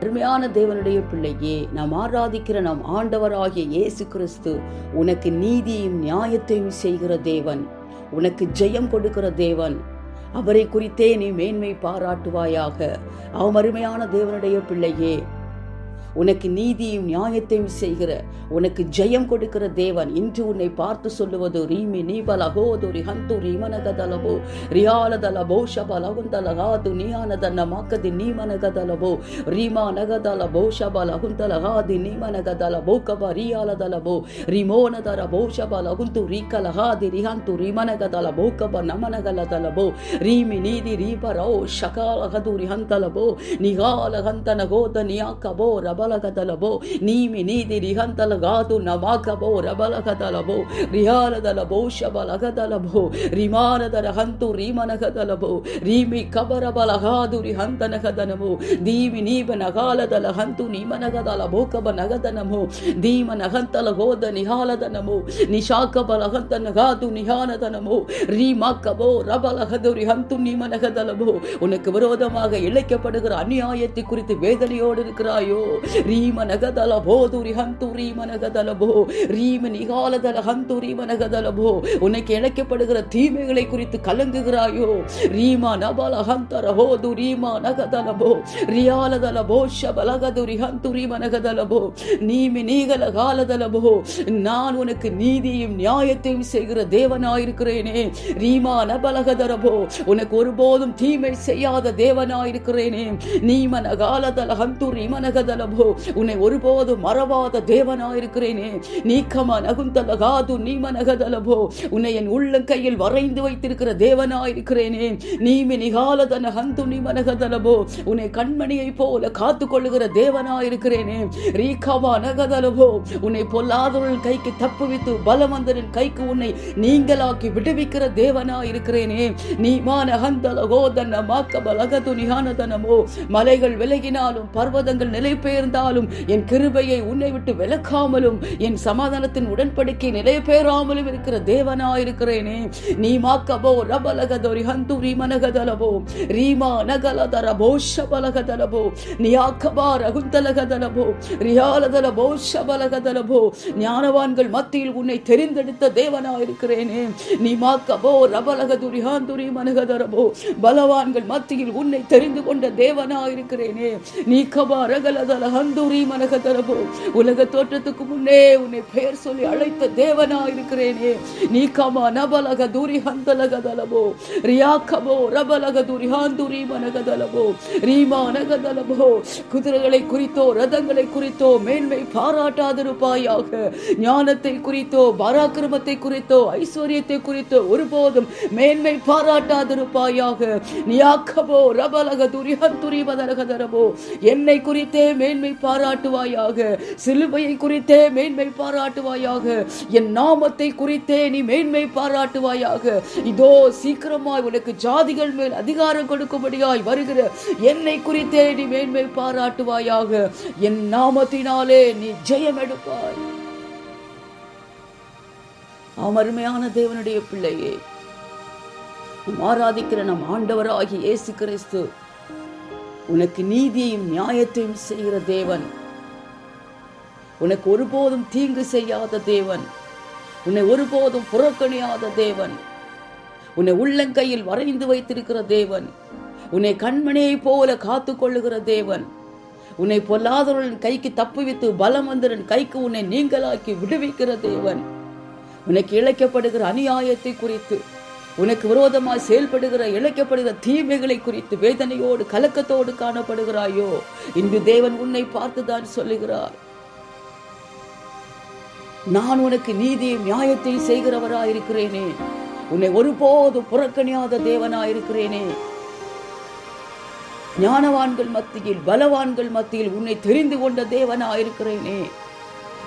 அருமையான தேவனுடைய பிள்ளையே நாம் ஆராதிக்கிற நாம் ஆண்டவராகிய இயேசு கிறிஸ்து உனக்கு நீதியும் நியாயத்தையும் செய்கிற தேவன். உனக்கு ஜெயம் கொடுக்கிற தேவன். அவரை குறித்தே நீ மேன்மை பாராட்டுவாயாக. அவன் அருமையான தேவனுடைய பிள்ளையே உனக்கு நீதியும் நியாயத்தையும் செய்கிற உனக்கு ஜெயம் கொடுக்கிற தேவன் இன்று உன்னை பார்த்து சொல்லுவது ரீமி நீபலகோதுரி ஹந்து ரீமனகதலபோ ரியாலதலபோ ஷபலகுந்தலகாது நீயானதன்ன மாக்கதி நீமனகதலபோ ரீமா நகதலபோ ஷபலகுந்தலகாதி நீமனகதலபோ கப ரியாலதலபோ ரிமோனதரபோ ஷபலகுந்து ரீகலகாதி ரிஹந்து ரிமனகதலபோ கப நமனகலதலபோ ரீமி நீதி ரீபரோ ஷகாலகதுரி ஹந்தலபோ நிகாலகந்தனகோத நியாக்கபோ ரப ರಬಲಗದಲಬೋ ನೀಮಿ ನೀದಿ ರಿಹಂತಲಗಾದು ನಮಾಕಬೋ ರಬಲಗದಲಬೋ ರಿಯಾಲದಲಬೋ ಶಬಲಗದಲಬೋ ರಿಮಾನದರ ಹಂತು ರೀಮನಗದಲಬೋ ರೀಮಿ ಕಬರಬಲಗಾದು ರಿಹಂತನಗದನಮೋ ದೀವಿ ನೀವ ನಗಾಲದಲ ಹಂತು ನೀಮನಗದಲಬೋ ಕಬ ನಗದನಮೋ ದೀಮ ನಗಂತಲಗೋದ ನಿಹಾಲದನಮೋ ನಿಶಾಕಬಲಗಂತನಗಾದು ನಿಹಾನದನಮೋ ரீமாக்கபோ ரபலகதுரி ஹந்து நீமனகதலபோ உனக்கு விரோதமாக இழைக்கப்படுகிற அநியாயத்தை குறித்து வேதனையோடு இருக்கிறாயோ ரீமனகதலபோ துரி ஹந்து ரீமனகதலபோ ரீம நிகாலதல ஹந்து ரீமனகதலபோ உனக்கு இழைக்கப்படுகிற தீமைகளை குறித்து கலங்குகிறாயோ? ரீமா நபல ஹந்தரஹோ து ரீமா நகதலபோ ரியாலதலபோ ஷபலகதுரி ஹந்து ரீமனகதலபோ நீமி நீகல காலதலபோ நான் உனக்கு நீதியும் நியாயத்தையும் செய்கிற தேவனாயிருக்கிறேனே. ரீமா நபலகதரபோ உனக்கு ஒருபோதும் தீமை செய்யாத தேவனாயிருக்கிறேனே. நீமன காலதல ஹந்து ரீமனகதலபோ உன்னை ஒருபோதும் மறவாத தேவனாயிருக்கிறேனே. நீக்கமா நகுந்தலகாது நீமனகதலபோ உன்னை என் உள்ளங்கையில் வரைந்து வைத்திருக்கிற தேவனாயிருக்கிறேனே. நீமி நிகாலதன ஹந்து நீமனகதலபோ உன்னை கண்மணியை போல காத்து கொள்ளுகிற தேவனாயிருக்கிறேனே. ரீகமா நகதலபோ. உன்னை பொல்லாதவர்கள் கைக்கு தப்புவித்து பலவந்தரின் கைக்கு உன்னை நீங்களாக்கி விடுவிக்கிற தேவனாயிருக்கிறேனே. நீ மான ஹந்தலகோ தன்ன மாக்க நிகானதனமோ. மலைகள் விலகினாலும் பர்வதங்கள் நிலை இருந்தாலும் என் கிருபையை உன்னை விட்டு விளக்காமலும் என் சமாதானத்தின் உடன்படிக்கை நிலை பெறாமலும் இருக்கிற தேவனா இருக்கிறேனே நீ மாக்கபோ ரபலகதோ ஹந்துரி ரீமனகதலபோ ரீமா நகலதரபோ ஷபலகதலபோ நியாக்கபா ரகுந்தலகதலபோ ரியாலதல போஷபலகதலபோ ஞானவான்கள் மத்தியில் உன்னை தெரிந்தெடுத்த தேவனா இருக்கிறேனே நீ மாக்கபோ ரபலகதுரி ஹாந்துரி மனகதரபோ பலவான்கள் மத்தியில் உன்னை தெரிந்து கொண்ட தேவனா இருக்கிறேனே நீ கபா ரகலதலக ஹந்தூரி மனக தரபோ உலக தோற்றத்துக்கு முன்னே உன்னை பெயர் சொல்லி அழைத்த தேவனாயிருக்கிறேனே. நீ கமா நபலக தூரி துரி ஹந்தலகதலபோ ரியாக்கபோ ரபலக தூரி ஹாந்தூரி மனக தலபோ ரீமா நகதலபோ குதிரைகளை குறித்தோ ரதங்களை குறித்தோ மேன்மை பாராட்டாதிருப்பாயாக. ஞானத்தை குறித்தோ பராக்கிரமத்தை குறித்தோ ஐஸ்வர்யத்தை குறித்தோ ஒருபோதும் மேன்மை பாராட்டாதிருப்பாயாக. நியாக்கபோ ரபலக துரிஹந்துரி மதரக தரபோ என்னை குறித்தே மேன்மை மேன்மை பாராட்டுவாயாக. சிலுவையை குறித்தே மேன்மை பாராட்டுவாயாக. என் நாமத்தை குறித்தே நீ மேன்மை பாராட்டுவாயாக. இதோ சீக்கிரமாய் உனக்கு ஜாதிகள் மேல் அதிகாரம் கொடுக்கும்படியாய் வருகிற என்னை குறித்தே நீ மேன்மை பாராட்டுவாயாக. என் நாமத்தினாலே நீ ஜெயம் எடுப்பாய். ஆம் அருமையான தேவனுடைய பிள்ளையே ஆராதிக்கிற நம் ஆண்டவராகிய இயேசு கிறிஸ்து உனக்கு நீதியையும் நியாயத்தையும் செய்கிற தேவன். உனக்கு ஒருபோதும் தீங்கு செய்யாத தேவன். உன்னை ஒருபோதும் புறக்கணியாத தேவன். உன்னை உள்ளங்கையில் வரைந்து வைத்திருக்கிற தேவன். உன்னை கண்மணியை போல காத்து கொள்ளுகிற தேவன். உன்னை பொல்லாதவர்களின் கைக்கு தப்புவித்து பலமந்திரன் கைக்கு உன்னை நீங்களாக்கி விடுவிக்கிற தேவன். உனக்கு இழைக்கப்படுகிற அநியாயத்தை குறித்து உனக்கு விரோதமாய் செயல்படுகிற இழைக்கப்படுகிற தீமைகளை குறித்து வேதனையோடு கலக்கத்தோடு காணப்படுகிறாயோ? இன்று தேவன் உன்னை பார்த்துதான் சொல்லுகிறார். நான் உனக்கு நீதியும் நியாயத்தையும் செய்கிறவராயிருக்கிறேனே. உன்னை ஒருபோதும் புறக்கணியாத தேவனாயிருக்கிறேனே. ஞானவான்கள் மத்தியில் பலவான்கள் மத்தியில் உன்னை தெரிந்து கொண்ட தேவனாயிருக்கிறேனே.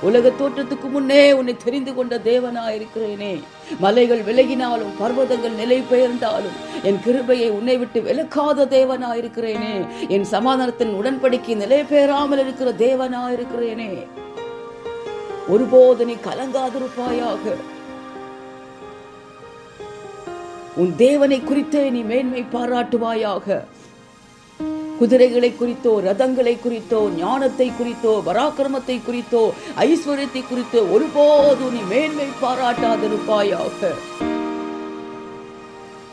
உலக தோற்றத்துக்கு முன்னே உன்னை தெரிந்து கொண்ட தேவனாயிருக்கிறேனே. மலைகள் விலகினாலும் பர்வதங்கள் நிலை பெயர்ந்தாலும் என் கிருபையை உன்னை விட்டு விலக்காத தேவனாயிருக்கிறேனே. என் சமாதானத்தின் உடன்படிக்கை நிலை பெயராமல் இருக்கிற தேவனாயிருக்கிறேனே. ஒருபோது நீ கலங்காதிருப்பாயாக. உன் தேவனை குறித்தே நீ மேன்மை பாராட்டுவாயாக. குதிரைகளை குறித்தோ ரதங்களை குறித்தோ ஞானத்தை குறித்தோ பராக்கிரமத்தை குறித்தோ ஐஸ்வர்யத்தை குறித்தோ ஒருபோதும் நீ மேன்மை பாராட்டாதிருப்பாயாக.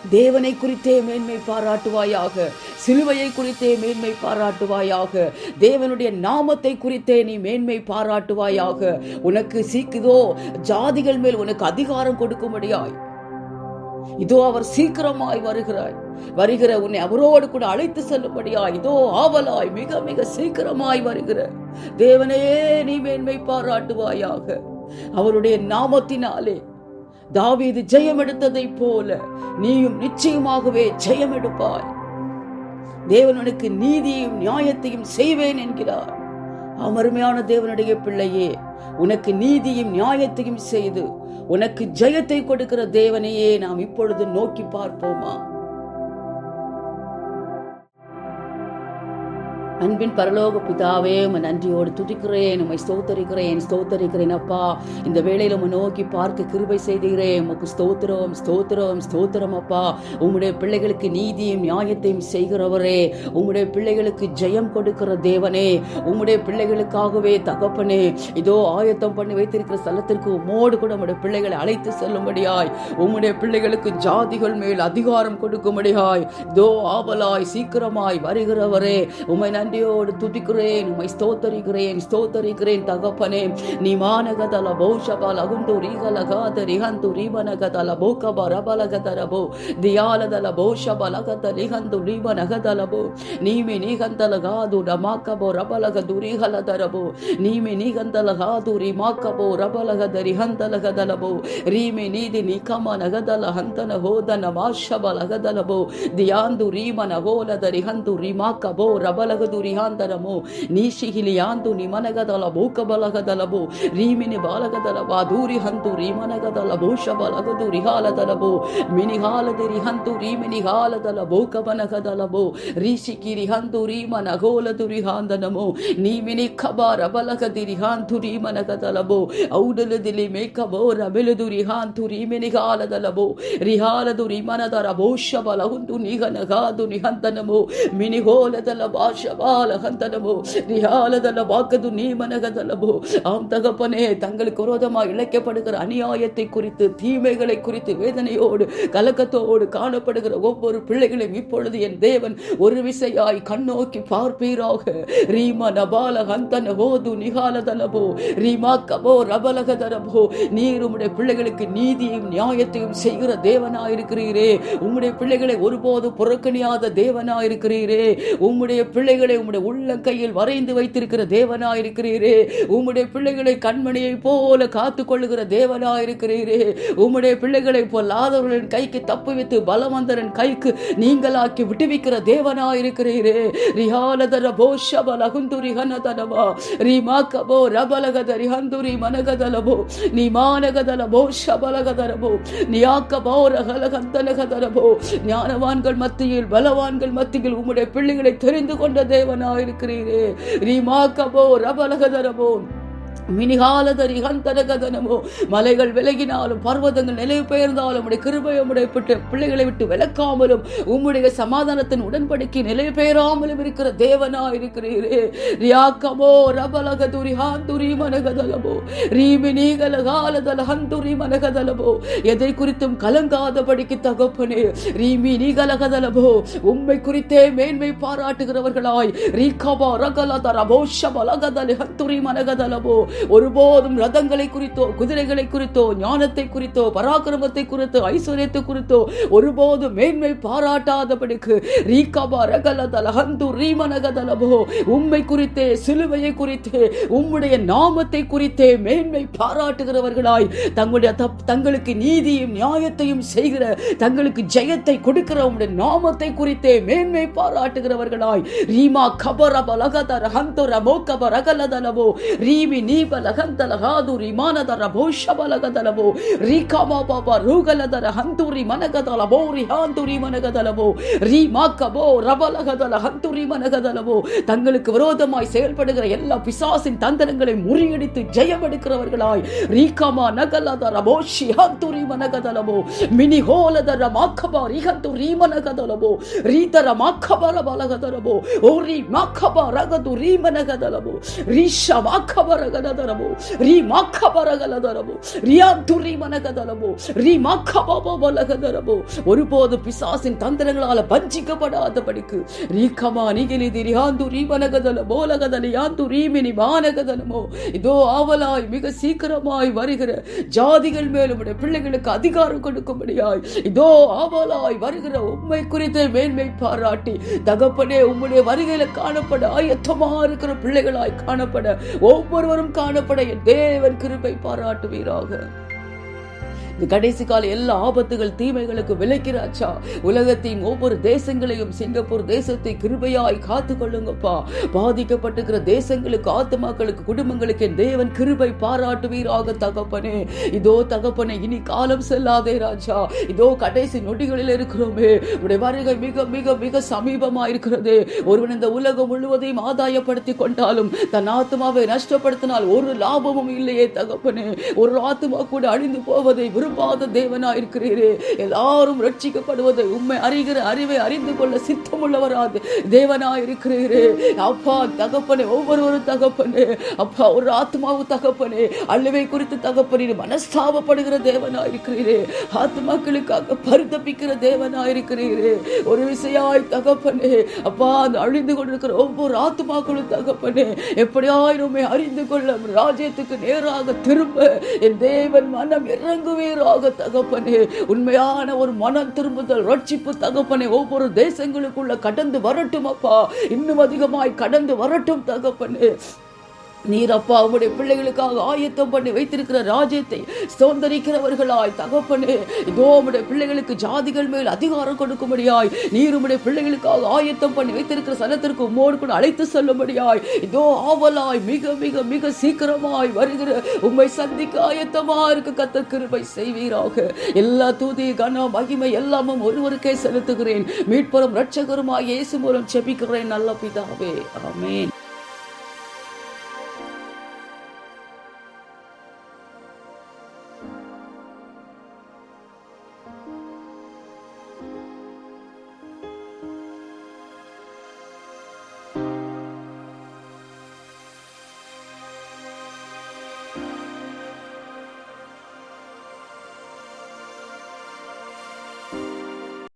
தேவனை குறித்தே மேன்மை பாராட்டுவாயாக சிலுவையை குறித்தே மேன்மை பாராட்டுவாயாக தேவனுடைய நாமத்தை குறித்தே நீ மேன்மை பாராட்டுவாயாக. உனக்கு சீக்குதோ ஜாதிகள் மேல் உனக்கு அதிகாரம் கொடுக்கும்படியாய். இதோ அவர் சீக்கிரமாய் வருகிறாய். வருகிற உன்னை அவரோடு கூட அழைத்து செல்லும்படியாய் இதோ ஆவலாய் மிக மிக சீக்கிரமாய் வருகிற. தேவனே நீ மேன்மை பாராட்டுவாயாக. அவருடைய நாமத்தினாலே தாவீது ஜெயம் எடுத்ததைப் போல நீயும் நிச்சயமாகவே ஜெயம் எடுப்பாய். தேவனுக்கு நீதியையும் நியாயத்தையும் செய்வேன் என்கிறார். அமருமையான தேவனுடைய பிள்ளையே உனக்கு நீதியும் நியாயத்தையும் செய்து உனக்கு ஜெயத்தை கொடுக்கிற தேவனையே நாம் இப்பொழுது நோக்கி பார்ப்போமா? அன்பின் பரலோக பிதாவே உம்மை நன்றியோடு துதிக்கிறேன் உம்மை ஸ்தோத்தரிக்கிறேன் ஸ்தோத்தரிக்கிறேன் அப்பா. இந்த வேளையில உம்மை நோக்கி பார்க்க கிருபை செய்துகிறேன் உமக்கு ஸ்தோத்திரம் ஸ்தோத்திரம் ஸ்தோத்திரம் அப்பா. உம்முடைய பிள்ளைகளுக்கு நீதியும் நியாயத்தையும் செய்கிறவரே. உம்முடைய பிள்ளைகளுக்கு ஜெயம் கொடுக்கிற தேவனே. உம்முடைய பிள்ளைகளுக்காகவே தகப்பனே இதோ ஆயத்தம் பண்ணி வைத்திருக்கிற ஸ்தலத்திற்கு உம்மோடு கூட உங்களுடைய பிள்ளைகளை அழைத்து செல்லும்படியாய். உம்முடைய பிள்ளைகளுக்கு ஜாதிகள் மேல் அதிகாரம் கொடுக்கும்படியாய். இதோ ஆவலாய் சீக்கிரமாய் வருகிறவரே. உம்மை நன்றியோடு துதிக்கிறேன் உமை ஸ்தோத்தரிக்கிறேன் ஸ்தோத்தரிக்கிறேன் தகப்பனே. நீ மானகதல பௌஷபல குண்டு ரீகலகாத ரிஹந்து ரீவனகதல போக்க பரபலகதரபோ தியாலதல பௌஷபலகத லிஹந்து ரீவனகதலபோ நீமி நீகந்தலகாது ரமாக்கபோ ரபலக துரிகலதரபோ நீமி நீகந்தலகாது ரிமாக்கபோ ரபலகத ரிஹந்தலகதலபோ ரீமி நீதி நிகம நகதல ஹந்தன ஹோதன வாஷபலகதலபோ தியாந்து ரீமன ஹோலத ரிஹந்து ரிமாக்கபோ ரபலகது ರಿಹಾಂದರಮು ನಿಮನಗದಲ ಭೂಕ ಬಲಗದಲಬು ರೀಮಿನಿ ಬಾಲಗದಲ ದೂರಿ ಹಂತು ರೀಮನಗದಲಭು ಶಬಲಗದು ರಿಹಾಲದಲಭು ಮಿನಿಹಾಲದಿ ರಿಹಂತು ರೀಮಿನಿಹಾಲದಲಭು ಕಬನಗದಲಭು ರೀಶಿಕಿ ರಿಹಂತು ರೀಮನಗೋಲದು ರಿಹಾಂದನಮು ನೀಮಿನಿ ಖಬಾರ ಬಲಗದಿ ರಿಹಾಂತು ರೀಮನಗದಲಬು. ಔಡಲದಿಲಿ ಮೇಕಬೋ ರಬಿಲದು ರಿಹಾಂತು ರೀಮಿನಿಗಾಲದಲಭು ರಿಹಾಲದು ರಿಮನದರ ಭೂಷ ಹುಂದು ನಿಘನಗಾದು ನಿಹಂತನಮು ಮಿನಿಹೋಲದಲ ಭಾಷ ஹந்தனமோ ரியாலதல வாக்கது நீ ஆம் தகப்பனே தங்களுக்கு விரோதமாக இழைக்கப்படுகிற அநியாயத்தை குறித்து தீமைகளை குறித்து வேதனையோடு கலக்கத்தோடு காணப்படுகிற ஒவ்வொரு பிள்ளைகளையும் இப்பொழுது என் தேவன் ஒரு விசையாய் கண்ணோக்கி பார்ப்பீராக. ரீம நபால ஹந்தன நிகாலதலபோ ரீமா கபோ ரபலகதரபோ நீர் உம்முடைய பிள்ளைகளுக்கு நீதியையும் நியாயத்தையும் செய்கிற தேவனாயிருக்கிறீரே. உம்முடைய பிள்ளைகளை ஒருபோது புறக்கணியாத தேவனாயிருக்கிறீரே. உம்முடைய பிள்ளைகளை உம்முடைய உள்ளங்கையில் வரைந்து வைத்திருக்கிற தேவனாயிருக்கிறீரே. உம்முடைய பிள்ளைகளை கண்மணியை போல காத்து கொள்ளுகிற தேவனாயிருக்கிறீரே. உம்முடைய பிள்ளைகளை பொல்லாதவர்களின் கைக்கு தப்புவித்து பலவந்தரன் கைக்கு நீங்களாக்கி விடுவிக்கிற தேவனாயிருக்கிறீரே. ரிஹாலதர போஷப லகுந்துரி ஹனதனவா ரிமாக்கபோ ரபலகத ரிஹந்துரி மனகதலபோ நீ மானகதல போஷபலகதரபோ நியாக்கபோ ரகலகந்தனகதரபோ ஞானவான்கள் மத்தியில் பலவான்கள் மத்தியில் உம்முடைய பிள்ளைகளை தெரிந்து கொண்ட தேவ தேவனாயிருக்கிறீரே. ரீமாக்கபோ ரபலகதரபோ மினிகாலதரி ஹந்தனகதனமோ மலைகள் விலகினாலும் பர்வதங்கள் நிலை பெயர்ந்தாலும் உடைய கிருபை உடைய பிள்ளைகளை விட்டு விளக்காமலும் உம்முடைய சமாதானத்தின் உடன்படிக்கை நிலை பெயராமலும் இருக்கிற தேவனா இருக்கிறீரே. ரியாக்கமோ ரபலகதுரி ஹாந்துரி மனகதலமோ ரீமி நீகலகாலதல ஹந்துரி மனகதலமோ எதை குறித்தும் கலங்காதபடிக்கு தகப்பனே ரீமி நீகலகதலமோ உம்மை குறித்தே மேன்மை பாராட்டுகிறவர்களாய் ரீகபா ரகலதர போஷபலகதலி ஹந்துரி மனகதலமோ ஒருபோதும் ரதங்களை குறித்தோ குதிரைகளை குறித்தோ ஞானத்தை குறித்தோ பராக்கிரமத்தை குறித்தோ ஐஸ்வர்யத்தை குறித்தோ ஒருபோதும் மேன்மை பாராட்டாதபடிக்கு ரீகபா ரகலதல ஹந்து ரீமனகதலபோ உம்மை குறித்தே சிலுவையை குறித்தே உம்முடைய நாமத்தை குறித்தே மேன்மை பாராட்டுகிறவர்களாய் தங்களுடைய தப்- தங்களுக்கு நீதியும் நியாயத்தையும் செய்கிற தங்களுக்கு ஜெயத்தை கொடுக்கிற உம்முடைய நாமத்தை குறித்தே மேன்மை பாராட்டுகிறவர்களாய் ரீமா கபர பலகதர ஹந்தர மோக்கப ரகலதலவோ ரீமி நீபலகந்தல ஹாதுர் இமானதர போஷபலகதலபோ ரீகாமா பாபா ரூகலதர ஹந்தூரி மனகதலபோ ரிஹாந்தூரி மனகதலபோ ரீமாக்கபோ ரபலகதல ஹந்தூரி மனகதலபோ தங்களுக்கு விரோதமாய் செயல்படுகிற எல்லா பிசாசின் தந்திரங்களை முறியடித்து ஜெயம் எடுக்கிறவர்களாய் ரீகாமா நகலதர போஷி ஹந்தூரி மனகதலபோ மினி ஹோலதர மாக்கபா ரிஹந்தூரி மனகதலபோ ரீதர மாக்கபல பலகதலபோ ஓரி மாக்கபா ரகது ரீமனகதலபோ ரீஷா மாக்கபரக மாக்கப ரகதலவோ ரீ மாக்கப ரகலதலவோ ரியாந்துரி மனகதலவோ ரீ மாக்கபா ஒருபோது பிசாசின் தந்திரங்களால வஞ்சிக்கப்படாதபடிக்கு ரீகமா நிகிலி திரியாந்து ரீமனகதல போலகதல யாந்து ரீமினி மானகதலமோ? இதோ ஆவலாய் மிக சீக்கிரமாய் வருகிற ஜாதிகள் மேலும் பிள்ளைகளுக்கு அதிகாரம் கொடுக்கும்படியாய் இதோ ஆவலாய் வருகிற உண்மை குறித்து மேன்மை பாராட்டி தகப்பனே உம்முடைய வருகையில காணப்பட ஆயத்தமா இருக்கிற பிள்ளைகளாய் காணப்பட ஒவ்வொருவரும் காணப்பட என் தேவன் கிருபை பாராட்டுவீராக. இந்த கடைசி கால எல்லா ஆபத்துகள் தீமைகளுக்கு விலக்கிறாச்சா உலகத்தின் ஒவ்வொரு தேசங்களையும் சிங்கப்பூர் தேசத்தை கிருபையாய் காத்து கொள்ளுங்கப்பா பாதிக்கப்பட்டிருக்கிற தேசங்களுக்கு ஆத்மாக்களுக்கு குடும்பங்களுக்கு என் தேவன் கிருபை பாராட்டுவீராக தகப்பனே. இதோ தகப்பனே இனி காலம் செல்லாதே ராஜா. இதோ கடைசி நொடிகளில் இருக்கிறோமே. உடைய வருகை மிக மிக மிக சமீபமா இருக்கிறது. ஒருவன் இந்த உலகம் முழுவதையும் ஆதாயப்படுத்தி கொண்டாலும் தன் ஆத்மாவை நஷ்டப்படுத்தினால் ஒரு லாபமும் இல்லையே தகப்பனே. ஒரு ஆத்மா கூட அழிந்து போவதை விரும்ப தேவனா தேவனாயிருக்கிறீரே. எல்லாரும் ரட்சிக்கப்படுவதை உண்மை அறிகிற அறிவை அறிந்து கொள்ள சித்தமுள்ளவராது தேவனாயிருக்கிறீரே. அப்பா தகப்பனே ஒவ்வொருவரும் தகப்பனே. அப்பா ஒரு ஆத்மாவு தகப்பனே. அழுவை குறித்து தகப்பனே மனஸ்தாபப்படுகிற தேவனாயிருக்கிறீரே. ஆத்மாக்களுக்காக பரிதப்பிக்கிற தேவனாயிருக்கிறீரே. ஒரு விசையாய் தகப்பனே. அப்பா அந்த அழிந்து கொண்டிருக்கிற ஒவ்வொரு ஆத்மாக்களும் தகப்பனே. எப்படியாயிருமே அறிந்து கொள்ள ராஜ்யத்துக்கு நேராக திரும்ப என் தேவன் மனம் இறங்குவே இறங்குவீராக தகப்பனே. உண்மையான ஒரு மனம் திரும்புதல் ரட்சிப்பு தகப்பனே. ஒவ்வொரு தேசங்களுக்குள்ள கடந்து வரட்டும் அப்பா இன்னும் அதிகமாய் கடந்து வரட்டும் தகப்பனே. நீர் அப்பா உம்முடைய பிள்ளைகளுக்காக ஆயத்தம் பண்ணி வைத்திருக்கிற ராஜ்யத்தை சோந்தரிக்கிறவர்களாய் தகப்பனே. இதோ உடைய பிள்ளைகளுக்கு ஜாதிகள் மேல் அதிகாரம் கொடுக்கும்படியாய் நீர் உடைய பிள்ளைகளுக்காக ஆயத்தம் பண்ணி வைத்திருக்கிற சனத்திற்கு உம்மோடு கூட அழைத்து செல்லும்படியாய் இதோ ஆவலாய் மிக மிக மிக சீக்கிரமாய் வருகிற உம்மை சந்திக்க ஆயத்தமா இருக்கு கத்த கிருபை செய்வீராக. எல்லா தூதி கன மகிமை எல்லாமும் ஒருவருக்கே செலுத்துகிறேன். மீட்புறம் ரட்சகருமாய் இயேசு மூலம் செபிக்கிறேன் நல்ல பிதாவே. ஆமேன்.